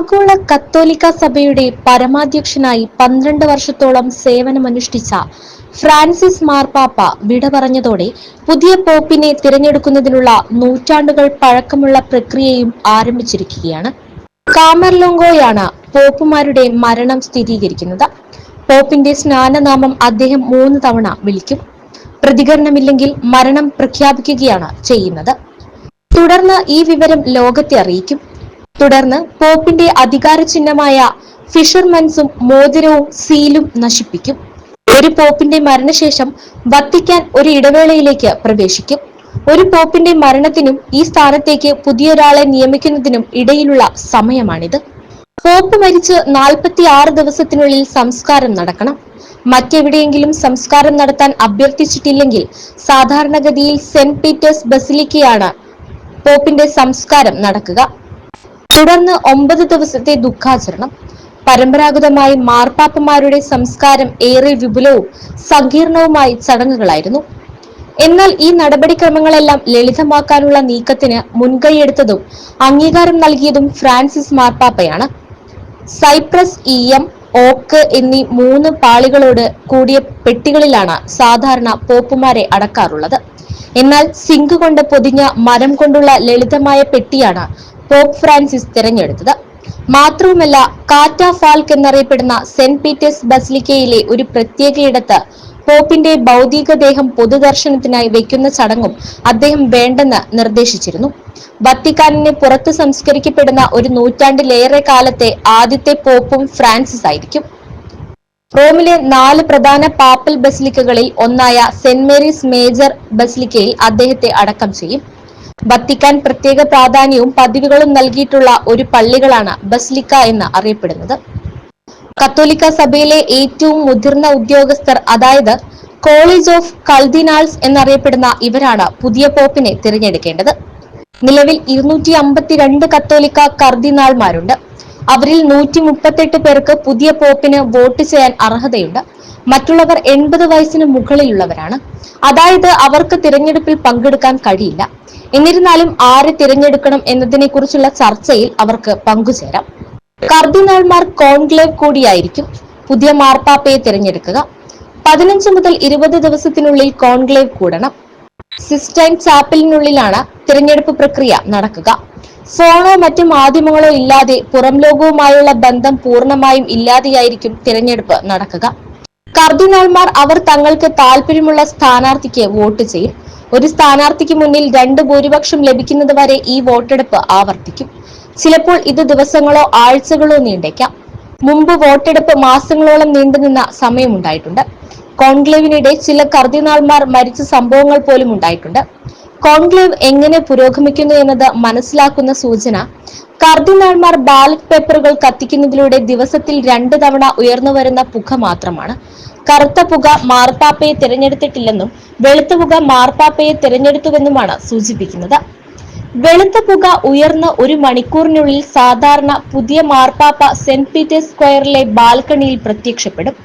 ആഗോള കത്തോലിക്ക സഭയുടെ പരമാധ്യക്ഷനായി പന്ത്രണ്ട് വർഷത്തോളം സേവനമനുഷ്ഠിച്ച ഫ്രാൻസിസ് മാർപ്പാപ്പ വിട പറഞ്ഞതോടെ പുതിയ പോപ്പിനെ തിരഞ്ഞെടുക്കുന്നതിനുള്ള നൂറ്റാണ്ടുകൾ പഴക്കമുള്ള പ്രക്രിയയും ആരംഭിച്ചിരിക്കുകയാണ്. കാമർലോങ്കോയാണ് പോപ്പുമാരുടെ മരണം സ്ഥിരീകരിക്കുന്നത്. പോപ്പിന്റെ സ്നാനനാമം അദ്ദേഹം മൂന്ന് തവണ വിളിക്കും. പ്രതികരണമില്ലെങ്കിൽ മരണം പ്രഖ്യാപിക്കുകയാണ് ചെയ്യുന്നത്. തുടർന്ന് ഈ വിവരം ലോകത്തെ അറിയിക്കും. തുടർന്ന് പോപ്പിന്റെ അധികാര ചിഹ്നമായ ഫിഷർമൻസും മോതിരവും സീലും നശിപ്പിക്കും. ഒരു പോപ്പിന്റെ മരണശേഷം വത്തിക്കാൻ ഒരു ഇടവേളയിലേക്ക് പ്രവേശിക്കും. ഒരു പോപ്പിന്റെ മരണത്തിനും ഈ സ്ഥാനത്തേക്ക് പുതിയൊരാളെ നിയമിക്കുന്നതിനും ഇടയിലുള്ള സമയമാണിത്. പോപ്പ് മരിച്ച് നാൽപ്പത്തി ആറ് ദിവസത്തിനുള്ളിൽ സംസ്കാരം നടക്കണം. മറ്റെവിടെയെങ്കിലും സംസ്കാരം നടത്താൻ അഭ്യർത്ഥിച്ചിട്ടില്ലെങ്കിൽ സാധാരണഗതിയിൽ സെന്റ് പീറ്റേഴ്സ് ബസിലിക്കയാണ് പോപ്പിന്റെ സംസ്കാരം നടക്കുക. തുടർന്ന് ഒമ്പത് ദിവസത്തെ ദുഃഖാചരണം. പരമ്പരാഗതമായി മാർപ്പാപ്പമാരുടെ സംസ്കാരം ഏറെ വിപുലവും സങ്കീർണവുമായി ചടങ്ങുകളായിരുന്നു. എന്നാൽ ഈ നടപടിക്രമങ്ങളെല്ലാം ലളിതമാക്കാനുള്ള നീക്കത്തിന് മുൻകൈയെടുത്തതും അംഗീകാരം നൽകിയതും ഫ്രാൻസിസ് മാർപ്പാപ്പയാണ്. സൈപ്രസ് ഇ എം ഓക്ക് എന്നീ മൂന്ന് പാളികളോട് കൂടിയ പെട്ടികളിലാണ് സാധാരണ പോപ്പുമാരെ അടക്കാറുള്ളത്. എന്നാൽ സിങ്ക് കൊണ്ട് പൊതിഞ്ഞ മരം കൊണ്ടുള്ള ലളിതമായ പെട്ടിയാണ് പോപ്പ് ഫ്രാൻസിസ് തിരഞ്ഞെടുത്തത്. മാത്രവുമല്ല കാറ്റ ഫാൽക്ക് എന്നറിയപ്പെടുന്ന സെന്റ് പീറ്റേഴ്സ് ബസിലിക്കയിലെ ഒരു പ്രത്യേക ഇടത്ത് പോപ്പിന്റെ ഭൗതികദേഹം പൊതുദർശനത്തിനായി വെക്കുന്ന ചടങ്ങും അദ്ദേഹം വേണ്ടെന്ന് നിർദ്ദേശിച്ചിരുന്നു. വത്തിക്കാനിന് പുറത്ത് സംസ്കരിക്കപ്പെടുന്ന ഒരു നൂറ്റാണ്ടിലേറെ കാലത്തെ ആദ്യത്തെ പോപ്പും ഫ്രാൻസിസ് ആയിരിക്കും. റോമിലെ നാല് പ്രധാന പാപ്പൽ ബസിലിക്കകളിൽ ഒന്നായ സെന്റ് മേരീസ് മേജർ ബസിലിക്കയിൽ അദ്ദേഹത്തെ അടക്കം ചെയ്യും. വത്തിക്കാൻ പ്രത്യേക പ്രാധാന്യവും പതിവുകളും നൽകിയിട്ടുള്ള ഒരു പള്ളികളാണ് ബസ്ലിക്ക എന്ന് അറിയപ്പെടുന്നത്. കത്തോലിക്ക സഭയിലെ ഏറ്റവും മുതിർന്ന ഉദ്യോഗസ്ഥർ അതായത് കോളേജ് ഓഫ് കൾദിനാൾസ് എന്നറിയപ്പെടുന്ന ഇവരാണ് പുതിയ പോപ്പിനെ തിരഞ്ഞെടുക്കേണ്ടത്. നിലവിൽ ഇരുന്നൂറ്റി അമ്പത്തിരണ്ട് കത്തോലിക്ക കർദിനാൾമാരുണ്ട് അവരിൽ നൂറ്റി മുപ്പത്തെട്ട് പേർക്ക് പുതിയ പോപ്പിന് വോട്ട് ചെയ്യാൻ അർഹതയുണ്ട്. മറ്റുള്ളവർ എൺപത് വയസ്സിന് മുകളിലുള്ളവരാണ്. അതായത് അവർക്ക് തിരഞ്ഞെടുപ്പിൽ പങ്കെടുക്കാൻ കഴിയില്ല. എന്നിരുന്നാലും ആരെ തിരഞ്ഞെടുക്കണം എന്നതിനെ കുറിച്ചുള്ള ചർച്ചയിൽ അവർക്ക് പങ്കുചേരാം. കർദിനാൾമാർ കോൺക്ലേവ് കൂടിയായിരിക്കും. പുതിയ മാർപ്പാപ്പയെ തിരഞ്ഞെടുക്കുക. പതിനഞ്ച് മുതൽ ഇരുപത് ദിവസത്തിനുള്ളിൽ കോൺക്ലേവ് കൂടണം. സിസ്റ്റൈൻ ചാപ്പലിനുള്ളിലാണ് തിരഞ്ഞെടുപ്പ് പ്രക്രിയ നടക്കുക. ഫോണോ മറ്റു മാധ്യമങ്ങളോ ഇല്ലാതെ പുറം ലോകവുമായുള്ള ബന്ധം പൂർണമായും ഇല്ലാതെയായിരിക്കും തിരഞ്ഞെടുപ്പ് നടക്കുക. കർദിനാൾമാർ അവർ തങ്ങൾക്ക് താല്പര്യമുള്ള സ്ഥാനാർത്ഥിക്ക് വോട്ട് ചെയ്യും. ഒരു സ്ഥാനാർത്ഥിക്ക് മുന്നിൽ രണ്ട് ഭൂരിപക്ഷം ലഭിക്കുന്നത് വരെ ഈ വോട്ടെടുപ്പ് ആവർത്തിക്കും. ചിലപ്പോൾ ഇത് ദിവസങ്ങളോ ആഴ്ചകളോ നീണ്ടേക്കാം. മുമ്പ് വോട്ടെടുപ്പ് മാസങ്ങളോളം നീണ്ടുനിന്ന സമയമുണ്ടായിട്ടുണ്ട്. കോൺക്ലേവിനിടെ ചില കർദിനാൾമാർ മരിച്ച സംഭവങ്ങൾ പോലും ഉണ്ടായിട്ടുണ്ട്. കോൺക്ലേവ് എങ്ങനെ പുരോഗമിക്കുന്നു എന്നത് മനസ്സിലാക്കുന്ന സൂചന കർദിനാൾമാർ ബാലറ്റ് പേപ്പറുകൾ കത്തിക്കുന്നതിലൂടെ ദിവസത്തിൽ രണ്ട് തവണ ഉയർന്നു വരുന്ന പുക മാത്രമാണ്. കറുത്ത പുക മാർപ്പാപ്പയെ തിരഞ്ഞെടുത്തിട്ടില്ലെന്നും വെളുത്ത പുക മാർപ്പാപ്പയെ തിരഞ്ഞെടുത്തുവെന്നുമാണ് സൂചിപ്പിക്കുന്നത്. വെളുത്ത പുക ഉയർന്ന ഒരു മണിക്കൂറിനുള്ളിൽ സാധാരണ പുതിയ മാർപ്പാപ്പ സെന്റ് പീറ്റേഴ്സ് സ്ക്വയറിലെ ബാൽക്കണിയിൽ പ്രത്യക്ഷപ്പെടും.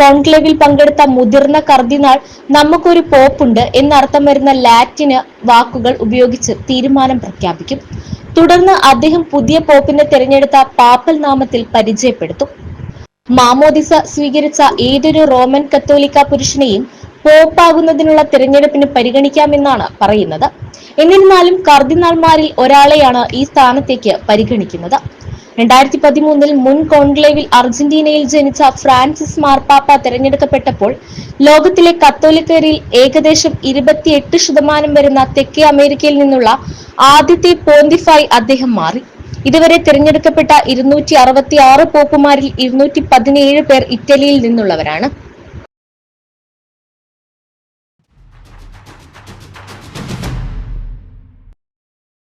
കോൺക്ലേവിൽ പങ്കെടുത്ത മുതിർന്ന കർദിനാൾ നമുക്കൊരു പോപ്പുണ്ട് എന്നർത്ഥം വരുന്ന ലാറ്റിന് വാക്കുകൾ ഉപയോഗിച്ച് തീരുമാനം പ്രഖ്യാപിക്കും. തുടർന്ന് അദ്ദേഹം പുതിയ പോപ്പിനെ തിരഞ്ഞെടുത്ത പാപ്പൽ നാമത്തിൽ പരിചയപ്പെടുത്തും. മാമോദിസ സ്വീകരിച്ച ഏതൊരു റോമൻ കത്തോലിക്ക പുരുഷനെയും പോപ്പാകുന്നതിനുള്ള തിരഞ്ഞെടുപ്പിന് പരിഗണിക്കാമെന്നാണ് പറയുന്നത്. എന്നിരുന്നാലും കർദിനാൾമാരിൽ ഒരാളെയാണ് ഈ സ്ഥാനത്തേക്ക് പരിഗണിക്കുന്നത്. രണ്ടായിരത്തി പതിമൂന്നിൽ മുൻ കോൺക്ലേവിൽ അർജന്റീനയിൽ ജനിച്ച ഫ്രാൻസിസ് മാർപ്പാപ്പ തിരഞ്ഞെടുക്കപ്പെട്ടപ്പോൾ ലോകത്തിലെ കത്തോലിക്കരിൽ ഏകദേശം ഇരുപത്തിയെട്ട് ശതമാനം വരുന്ന തെക്കേ അമേരിക്കയിൽ നിന്നുള്ള ആദ്യത്തെ പോന്തിഫായി അദ്ദേഹം മാറി. ഇതുവരെ തിരഞ്ഞെടുക്കപ്പെട്ട ഇരുന്നൂറ്റി അറുപത്തി ആറ് പോപ്പുമാരിൽ ഇരുന്നൂറ്റി പതിനേഴ് പേർ ഇറ്റലിയിൽ നിന്നുള്ളവരാണ്.